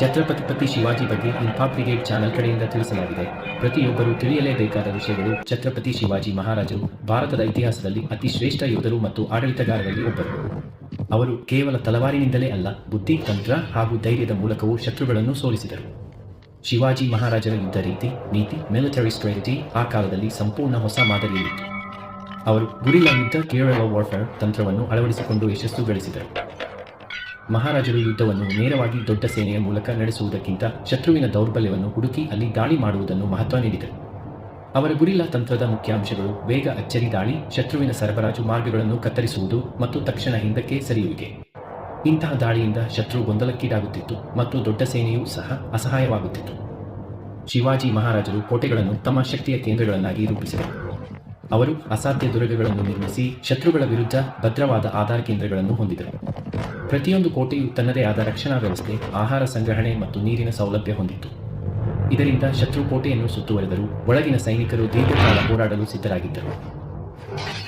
ಛತ್ರಪತಿ ಶಿವಾಜಿ ಬಗ್ಗೆ info brigade channel ಕಡೆಯಿಂದ ತಿಳಿಸಲಾಗಿದೆ. ಪ್ರತಿಯೊಬ್ಬರು ತಿಳಿಯಲೇಬೇಕಾದ ವಿಷಯಗಳು ಛತ್ರಪತಿ ಶಿವಾಜಿ ಮಹಾರಾಜರು, ಭಾರತದ ಇತಿಹಾಸದಲ್ಲಿ ಅತಿ ಶ್ರೇಷ್ಠ ಯೋಧರು ಮತ್ತು ಆಡಳಿತಗಾರರಲ್ಲಿ ಒಬ್ಬರು. ಅವರು ಕೇವಲ ತಲವಾರಿನಿಂದಲೇ ಅಲ್ಲ, ಬುದ್ಧಿ, ತಂತ್ರ ಹಾಗೂ ಧೈರ್ಯದ ಮೂಲಕವೂ ಶತ್ರುಗಳನ್ನು ಸೋಲಿಸಿದರು. ಶಿವಾಜಿ ಮಹಾರಾಜರ ಯುದ್ಧ ರೀತಿ, ನೀತಿ ಮಿಲಿಟರಿ ಸ್ಟ್ರಾಟಜಿ ಆ ಕಾಲದಲ್ಲಿ ಸಂಪೂರ್ಣ ಹೊಸ ಮಾದರಿಯಲ್ಲಿತ್ತು. ಅವರು ಗುರಿಲ ಯುದ್ಧ ಕೇರಳ ವಾರ್ಫೇರ್ ತಂತ್ರವನ್ನು ಅಳವಡಿಸಿಕೊಂಡು ಯಶಸ್ಸು ಗಳಿಸಿದರು. ಮಹಾರಾಜರು ಯುದ್ಧವನ್ನು ನೇರವಾಗಿ ದೊಡ್ಡ ಸೇನೆಯ ಮೂಲಕ ನಡೆಸುವುದಕ್ಕಿಂತ ಶತ್ರುವಿನ ದೌರ್ಬಲ್ಯವನ್ನು ಹುಡುಕಿ ಅಲ್ಲಿ ದಾಳಿ ಮಾಡುವುದನ್ನು ಮಹತ್ವ ನೀಡಿದರು. ಅವರ ಗುರಿಲ್ಲ ತಂತ್ರದ ಮುಖ್ಯಾಂಶಗಳು ವೇಗ, ಅಚ್ಚರಿ ದಾಳಿ, ಶತ್ರುವಿನ ಸರಬರಾಜು ಮಾರ್ಗಗಳನ್ನು ಕತ್ತರಿಸುವುದು ಮತ್ತು ತಕ್ಷಣ ಹಿಂದಕ್ಕೆ ಸರಿಯುವಿಕೆ. ಇಂತಹ ದಾಳಿಯಿಂದ ಶತ್ರು ಗೊಂದಲಕ್ಕೀಡಾಗುತ್ತಿತ್ತು ಮತ್ತು ದೊಡ್ಡ ಸೇನೆಯೂ ಸಹ ಅಸಹಾಯವಾಗುತ್ತಿತ್ತು. ಶಿವಾಜಿ ಮಹಾರಾಜರು ಕೋಟೆಗಳನ್ನು ತಮ್ಮ ಶಕ್ತಿಯ ಕೇಂದ್ರಗಳನ್ನಾಗಿ ರೂಪಿಸಿದರು. ಅವರು ಅಸಾಧ್ಯ ದುರ್ಗಗಳನ್ನು ನಿರ್ಮಿಸಿ ಶತ್ರುಗಳ ವಿರುದ್ಧ ಭದ್ರವಾದ ಆಧಾರ ಕೇಂದ್ರಗಳನ್ನು ಹೊಂದಿದರು. ಪ್ರತಿಯೊಂದು ಕೋಟೆಯು ತನ್ನದೇ ಆದ ರಕ್ಷಣಾ ವ್ಯವಸ್ಥೆ, ಆಹಾರ ಸಂಗ್ರಹಣೆ ಮತ್ತು ನೀರಿನ ಸೌಲಭ್ಯ ಹೊಂದಿತ್ತು ಇದರಿಂದ ಶತ್ರು ಕೋಟೆಯನ್ನು ಸುತ್ತುವರೆದರು ಒಳಗಿನ ಸೈನಿಕರು ದೀರ್ಘಕಾಲ ಹೋರಾಡಲು ಸಿದ್ಧರಾಗಿದ್ದರು.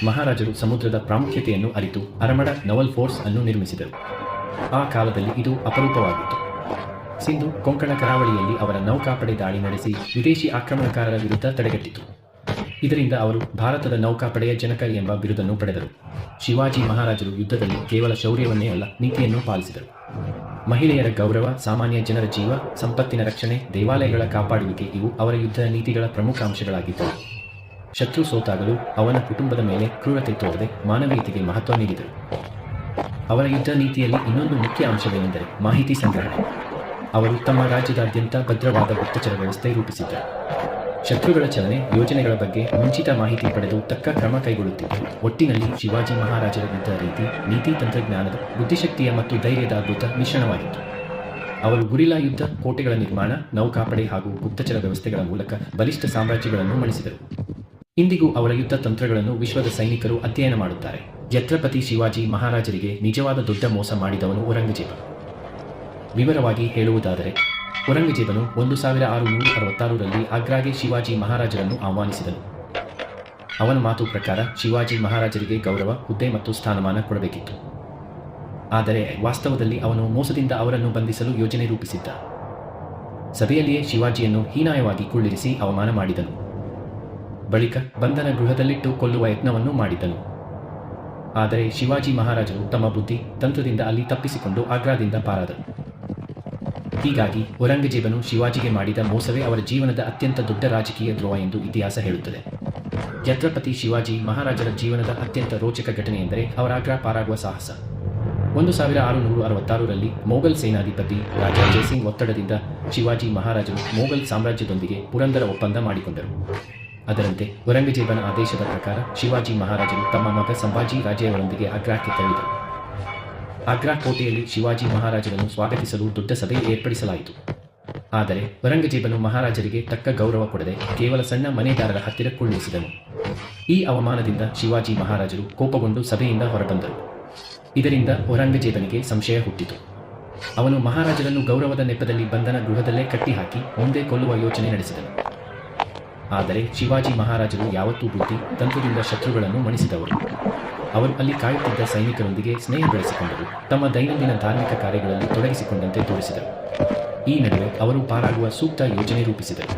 ಮಹಾರಾಜರು ಸಮುದ್ರದ ಪ್ರಾಮುಖ್ಯತೆಯನ್ನು ಅರಿತು ಅರಮಡ ನವಲ್ ಫೋರ್ಸ್ ಅನ್ನು ನಿರ್ಮಿಸಿದರು. ಆ ಕಾಲದಲ್ಲಿ ಇದು ಅಪರೂಪವಾಗಿತ್ತು. ಸಿಂಧು ಕೊಂಕಣ ಕರಾವಳಿಯಲ್ಲಿ ಅವರ ನೌಕಾಪಡೆ ದಾಳಿ ನಡೆಸಿ ವಿದೇಶಿ ಆಕ್ರಮಣಕಾರರ ವಿರುದ್ಧ ತಡೆಗಟ್ಟಿತು. ಇದರಿಂದ ಅವರು ಭಾರತದ ನೌಕಾಪಡೆಯ ಜನಕ ಎಂಬ ಬಿರುದನ್ನು ಪಡೆದರು. ಶಿವಾಜಿ ಮಹಾರಾಜರು ಯುದ್ಧದಲ್ಲಿ ಕೇವಲ ಶೌರ್ಯವನ್ನೇ ಅಲ್ಲ, ನೀತಿಯನ್ನು ಪಾಲಿಸಿದರು. ಮಹಿಳೆಯರ ಗೌರವ, ಸಾಮಾನ್ಯ ಜನರ ಜೀವ, ಸಂಪತ್ತಿನ ರಕ್ಷಣೆ, ದೇವಾಲಯಗಳ ಕಾಪಾಡುವಿಕೆ ಇವು ಅವರ ಯುದ್ಧ ನೀತಿಗಳ ಪ್ರಮುಖ ಅಂಶಗಳಾಗಿದ್ದವು. ಶತ್ರು ಸೋತಾಗಲು ಅವನ ಕುಟುಂಬದ ಮೇಲೆ ಕ್ರೂರತೆ ತೋರದೆ ಮಾನವೀಯತೆಗೆ ಮಹತ್ವ ನೀಡಿದರು. ಅವರ ಯುದ್ಧ ನೀತಿಯಲ್ಲಿ ಇನ್ನೊಂದು ಮುಖ್ಯ ಅಂಶವೇನೆಂದರೆ ಮಾಹಿತಿ ಸಂಗ್ರಹಣೆ. ಅವರು ತಮ್ಮ ರಾಜ್ಯದಾದ್ಯಂತ ಭದ್ರವಾದ ಗುಪ್ತಚರ ವ್ಯವಸ್ಥೆ ರೂಪಿಸಿದ್ದರು. ಶತ್ರುಗಳ ಚಲನೆ ಯೋಜನೆಗಳ ಬಗ್ಗೆ ಮುಂಚಿತ ಮಾಹಿತಿ ಪಡೆದು ತಕ್ಕ ಕ್ರಮ ಕೈಗೊಳ್ಳುತ್ತಿದ್ದು ಒಟ್ಟಿನಲ್ಲಿ ಶಿವಾಜಿ ಮಹಾರಾಜರ ಯುದ್ಧ ರೀತಿ, ನೀತಿ, ತಂತ್ರಜ್ಞಾನದ ಬುದ್ಧಿಶಕ್ತಿಯ ಮತ್ತು ಧೈರ್ಯದ ಅದ್ಭುತ ಮಿಶ್ರಣವಾಗಿತ್ತು. ಅವರು ಗುರಿಲಾ ಯುದ್ಧ, ಕೋಟೆಗಳ ನಿರ್ಮಾಣ, ನೌಕಾಪಡೆ ಹಾಗೂ ಗುಪ್ತಚರ ವ್ಯವಸ್ಥೆಗಳ ಮೂಲಕ ಬಲಿಷ್ಠ ಸಾಮ್ರಾಜ್ಯಗಳನ್ನು ಮಣಿಸಿದರು ಇಂದಿಗೂ ಅವರ ಯುದ್ಧ ತಂತ್ರಗಳನ್ನು ವಿಶ್ವದ ಸೈನಿಕರು ಅಧ್ಯಯನ ಮಾಡುತ್ತಾರೆ. ಛತ್ರಪತಿ ಶಿವಾಜಿ ಮಹಾರಾಜರಿಗೆ ನಿಜವಾದ ದೊಡ್ಡ ಮೋಸ ಮಾಡಿದವನು ಔರಂಗಜೇಬ. ವಿವರವಾಗಿ ಹೇಳುವುದಾದರೆ ಔರಂಗಜೇಬನು ಒಂದು ಸಾವಿರ ಆರುನೂರ ಅರವತ್ತಾರರಲ್ಲಿ ಆಗ್ರಾಗೆ ಶಿವಾಜಿ ಮಹಾರಾಜರನ್ನು ಆಹ್ವಾನಿಸಿದನು. ಅವನ ಮಾತು ಪ್ರಕಾರ ಶಿವಾಜಿ ಮಹಾರಾಜರಿಗೆ ಗೌರವ, ಹುದ್ದೆ ಮತ್ತು ಸ್ಥಾನಮಾನ ಕೊಡಬೇಕಿತ್ತು. ಆದರೆ ವಾಸ್ತವದಲ್ಲಿ ಅವನು ಮೋಸದಿಂದ ಅವರನ್ನು ಬಂಧಿಸಲು ಯೋಜನೆ ರೂಪಿಸಿದ್ದ. ಸಭೆಯಲ್ಲಿಯೇ ಶಿವಾಜಿಯನ್ನು ಹೀನಾಯವಾಗಿ ಕುಳ್ಳಿರಿಸಿ ಅವಮಾನ ಮಾಡಿದನು. ಬಳಿಕ ಬಂಧನ ಗೃಹದಲ್ಲಿಟ್ಟು ಕೊಲ್ಲುವ ಯತ್ನವನ್ನು ಮಾಡಿದನು ಆದರೆ ಶಿವಾಜಿ ಮಹಾರಾಜರು ತಮ್ಮ ಬುದ್ಧಿ ತಂತ್ರದಿಂದ ಅಲ್ಲಿ ತಪ್ಪಿಸಿಕೊಂಡು ಆಗ್ರಾದಿಂದ ಪಾರಾದರು. ಹೀಗಾಗಿ ಔರಂಗಜೇಬನು ಶಿವಾಜಿಗೆ ಮಾಡಿದ ಮೋಸವೇ ಅವರ ಜೀವನದ ಅತ್ಯಂತ ದೊಡ್ಡ ರಾಜಕೀಯ ದ್ರೋಹ ಎಂದು ಇತಿಹಾಸ ಹೇಳುತ್ತದೆ. ಛತ್ರಪತಿ ಶಿವಾಜಿ ಮಹಾರಾಜರ ಜೀವನದ ಅತ್ಯಂತ ರೋಚಕ ಘಟನೆ ಎಂದರೆ ಅವರ ಆಗ್ರಾ ಪಾರಾಗುವ ಸಾಹಸ. ಒಂದು ಸಾವಿರ ಆರುನೂರ ಅರವತ್ತಾರರಲ್ಲಿ ಮೊಘಲ್ ಸೇನಾಧಿಪತಿ ರಾಜ ಜಯಸಿಂಗ್ ಒತ್ತಡದಿಂದ ಶಿವಾಜಿ ಮಹಾರಾಜರು ಮೊಘಲ್ ಸಾಮ್ರಾಜ್ಯದೊಂದಿಗೆ ಪುರಂದರ ಒಪ್ಪಂದ ಮಾಡಿಕೊಂಡರು. ಅದರಂತೆ ಔರಂಗಜೇಬನ ಆದೇಶದ ಪ್ರಕಾರ ಶಿವಾಜಿ ಮಹಾರಾಜರು ತಮ್ಮ ಮಗ ಸಂಭಾಜಿ ರಾಜೆಯವರೊಂದಿಗೆ ಆಗ್ರಾಕ್ಕೆ ತೆರಳಿದರು. ಆಗ್ರಾ ಕೋಟೆಯಲ್ಲಿ ಶಿವಾಜಿ ಮಹಾರಾಜರನ್ನು ಸ್ವಾಗತಿಸಲು ದೊಡ್ಡ ಸಭೆ ಏರ್ಪಡಿಸಲಾಯಿತು. ಆದರೆ ಔರಂಗಜೇಬನು ಮಹಾರಾಜರಿಗೆ ತಕ್ಕ ಗೌರವ ಕೊಡದೆ ಕೇವಲ ಸಣ್ಣ ಮನೆದಾರರ ಹತ್ತಿರ ಕುಳ್ಳಿಸಿದನು. ಈ ಅವಮಾನದಿಂದ ಶಿವಾಜಿ ಮಹಾರಾಜರು ಕೋಪಗೊಂಡು ಸಭೆಯಿಂದ ಹೊರಬಂದರು. ಇದರಿಂದ ಔರಂಗಜೇಬನಿಗೆ ಸಂಶಯ ಹುಟ್ಟಿತು. ಅವನು ಮಹಾರಾಜರನ್ನು ಗೌರವದ ನೆಪದಲ್ಲಿ ಬಂಧನ ಗೃಹದಲ್ಲೇ ಕಟ್ಟಿಹಾಕಿ ಮುಂದೆ ಕೊಲ್ಲುವ ಯೋಚನೆ ನಡೆಸಿದನು. ಆದರೆ ಶಿವಾಜಿ ಮಹಾರಾಜರು ಯಾವತ್ತೂ ಬುದ್ಧಿ, ತಂತ್ರದಿಂದ ಶತ್ರುಗಳನ್ನು ಮಣಿಸಿದವರು. ಅವರು ಅಲ್ಲಿ ಕಾಯುತ್ತಿದ್ದ ಸೈನಿಕರೊಂದಿಗೆ ಸ್ನೇಹ ಬೆಳೆಸಿಕೊಂಡರು. ತಮ್ಮ ದೈನಂದಿನ ಧಾರ್ಮಿಕ ಕಾರ್ಯಗಳಲ್ಲಿ ತೊಡಗಿಸಿಕೊಂಡಂತೆ ತೋರಿಸಿದರು. ಈ ನಡುವೆ ಅವರು ಪಾರಾಗುವ ಸೂಕ್ತ ಯೋಜನೆ ರೂಪಿಸಿದರು.